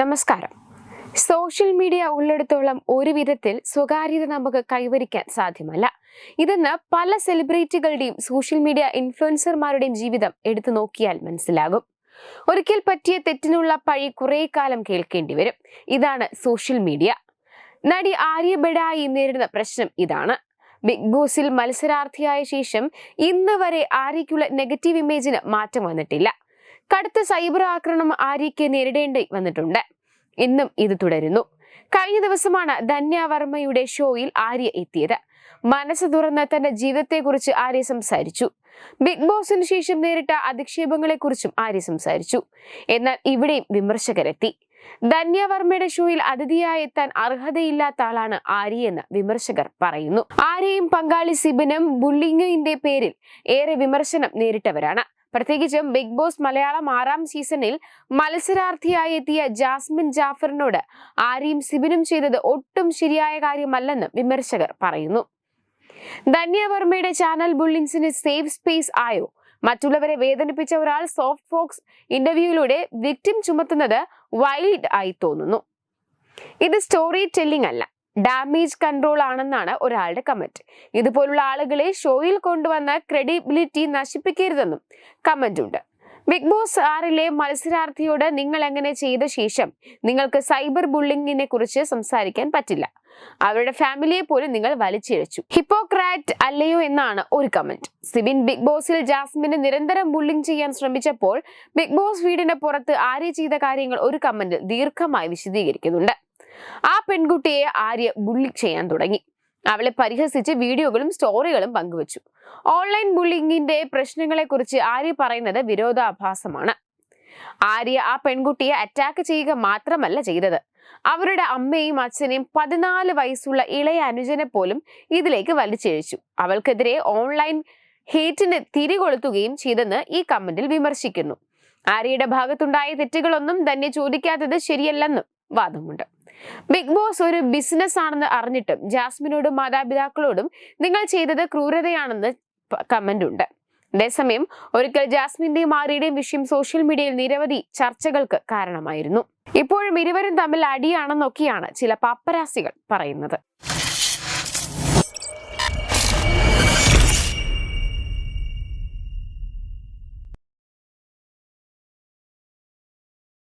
നമസ്കാരം. Social media ഉള്ളിടത്തോളം ഒരു വിധത്തിൽ സ്വകാര്യത നമുക്ക് കൈവരിക്കാൻ സാധ്യമല്ല. ഇതെന്ന് പല സെലിബ്രിറ്റികളുടെയും സോഷ്യൽ മീഡിയ ഇൻഫ്ലുവൻസർമാരുടെയും ജീവിതം എടുത്തു നോക്കിയാൽ മനസ്സിലാകും. ഒരിക്കൽ പറ്റിയ തെറ്റിനുള്ള പഴി കുറെ കാലം കേൾക്കേണ്ടി വരും. ഇതാണ് സോഷ്യൽ മീഡിയ. നടി ആര്യ ബെഡായി നേരിടുന്ന പ്രശ്നം ഇതാണ്. ബിഗ് ബോസിൽ മത്സരാർത്ഥിയായ ശേഷം ഇന്ന് വരെ ആര്യയ്ക്കുള്ള നെഗറ്റീവ് ഇമേജിന് മാറ്റം വന്നിട്ടില്ല. കടുത്ത സൈബർ ആക്രമണം ആര്യയ്ക്ക് നേരിടേണ്ടി വന്നിട്ടുണ്ട്. ഇന്നും ഇത് തുടരുന്നു. കഴിഞ്ഞ ദിവസമാണ് ധന്യ വർമ്മയുടെ ഷോയിൽ ആര്യ എത്തിയത്. മനസ്സ് തുറന്ന് തന്റെ ജീവിതത്തെക്കുറിച്ച് ആര്യ സംസാരിച്ചു. ബിഗ് ബോസിന് ശേഷം നേരിട്ട അധിക്ഷേപങ്ങളെക്കുറിച്ചും ആര്യ സംസാരിച്ചു. എന്നാൽ ഇവിടെയും വിമർശകരെത്തി. ധന്യ വർമ്മയുടെ ഷോയിൽ അതിഥിയായി എത്താൻ അർഹതയില്ലാത്ത ആളാണ് ആര്യ എന്ന് വിമർശകർ പറയുന്നു. ആര്യയും പങ്കാളി സിബിനും ബുള്ളിങ്ങിന്റെ പേരിൽ ഏറെ വിമർശനം നേരിട്ടവരാണ്. പ്രത്യേകിച്ചും ബിഗ് ബോസ് മലയാളം ആറാം സീസണിൽ മത്സരാർത്ഥിയായി എത്തിയ ജാസ്മിൻ ജാഫറിനോട് ആര്യയും സിബിനും ചെയ്തത് ഒട്ടും ശരിയായ കാര്യമല്ലെന്ന് വിമർശകർ പറയുന്നു. ധന്യവർമ്മയുടെ ചാനൽ ബുള്ളിങ്സിന് സേഫ് സ്പേസ് ആയോ? മറ്റുള്ളവരെ വേദനിപ്പിച്ച ഒരാൾ സോഫ്റ്റ് ഫോക്സ് ഇന്റർവ്യൂയിലൂടെ വിക്ടിം ചുമത്തുന്നത് വൈൽഡ് ആയി തോന്നുന്നു. ഇത് സ്റ്റോറി ടെല്ലിംഗ് അല്ല. ഡാമേജ് കൺട്രോൾ ആണെന്നാണ് ഒരാളുടെ കമന്റ് ഇതുപോലുള്ള ആളുകളെ ഷോയിൽ കൊണ്ടുവന്ന ക്രെഡിബിലിറ്റി നശിപ്പിക്കരുതെന്നും കമന്റ് ഉണ്ട്. ബിഗ് ബോസ് ആറിലെ മത്സരാർത്ഥിയോട് നിങ്ങൾ എങ്ങനെ ചെയ്ത ശേഷം നിങ്ങൾക്ക് സൈബർ ബുള്ളിങ്ങിനെ കുറിച്ച് സംസാരിക്കാൻ പറ്റില്ല. അവരുടെ ഫാമിലിയെ പോലും നിങ്ങൾ വലിച്ചിഴച്ചു. ഹിപ്പോക്രാറ്റ് അല്ലയോ എന്നാണ് ഒരു കമന്റ് സിബിൻ ബിഗ് ബോസിൽ ജാസ്മിന് നിരന്തരം ബുള്ളിംഗ് ചെയ്യാൻ ശ്രമിച്ചപ്പോൾ ബിഗ് ബോസ് വീടിന് പുറത്ത് ആര്യ ചെയ്ത കാര്യങ്ങൾ ഒരു കമന്റിൽ ദീർഘമായി വിശദീകരിക്കുന്നുണ്ട്. ആ പെൺകുട്ടിയെ ആര്യ ബുള്ളി ചെയ്യാൻ തുടങ്ങി. അവളെ പരിഹസിച്ച് വീഡിയോകളും സ്റ്റോറികളും പങ്കുവച്ചു. ഓൺലൈൻ ബുള്ളിങ്ങിന്റെ പ്രശ്നങ്ങളെ കുറിച്ച് ആര്യ പറയുന്നത് വിരോധാഭാസമാണ്. ആര്യ ആ പെൺകുട്ടിയെ അറ്റാക്ക് ചെയ്യുക മാത്രമല്ല ചെയ്തത്. അവരുടെ അമ്മയും അച്ഛനെയും പതിനാല് വയസ്സുള്ള ഇളയ അനുജനെ പോലും ഇതിലേക്ക് വലിച്ചിഴച്ചു. അവൾക്കെതിരെ ഓൺലൈൻ ഹേറ്റിന് തിരികൊളുത്തുകയും ചെയ്തെന്ന് ഈ കമന്റിൽ വിമർശിക്കുന്നു. ആര്യയുടെ ഭാഗത്തുണ്ടായ തെറ്റുകളൊന്നും തന്നെ ചോദിക്കാത്തത് ശരിയല്ലെന്നും വാദമുണ്ട്. ബിഗ് ബോസ് ഒരു ബിസിനസ് ആണെന്ന് അറിഞ്ഞിട്ടും ജാസ്മിനോടും മാതാപിതാക്കളോടും നിങ്ങൾ ചെയ്തത് ക്രൂരതയാണെന്ന് കമന്റ് ഉണ്ട്. അതേസമയം ഒരിക്കൽ ജാസ്മിന്റെയും ആര്യയുടെയും വിഷയം സോഷ്യൽ മീഡിയയിൽ നിരവധി ചർച്ചകൾക്ക് കാരണമായിരുന്നു. ഇപ്പോഴും ഇരുവരും തമ്മിൽ അടിയാണെന്നൊക്കെയാണ് ചില പാപ്പരാസികൾ പറയുന്നത്.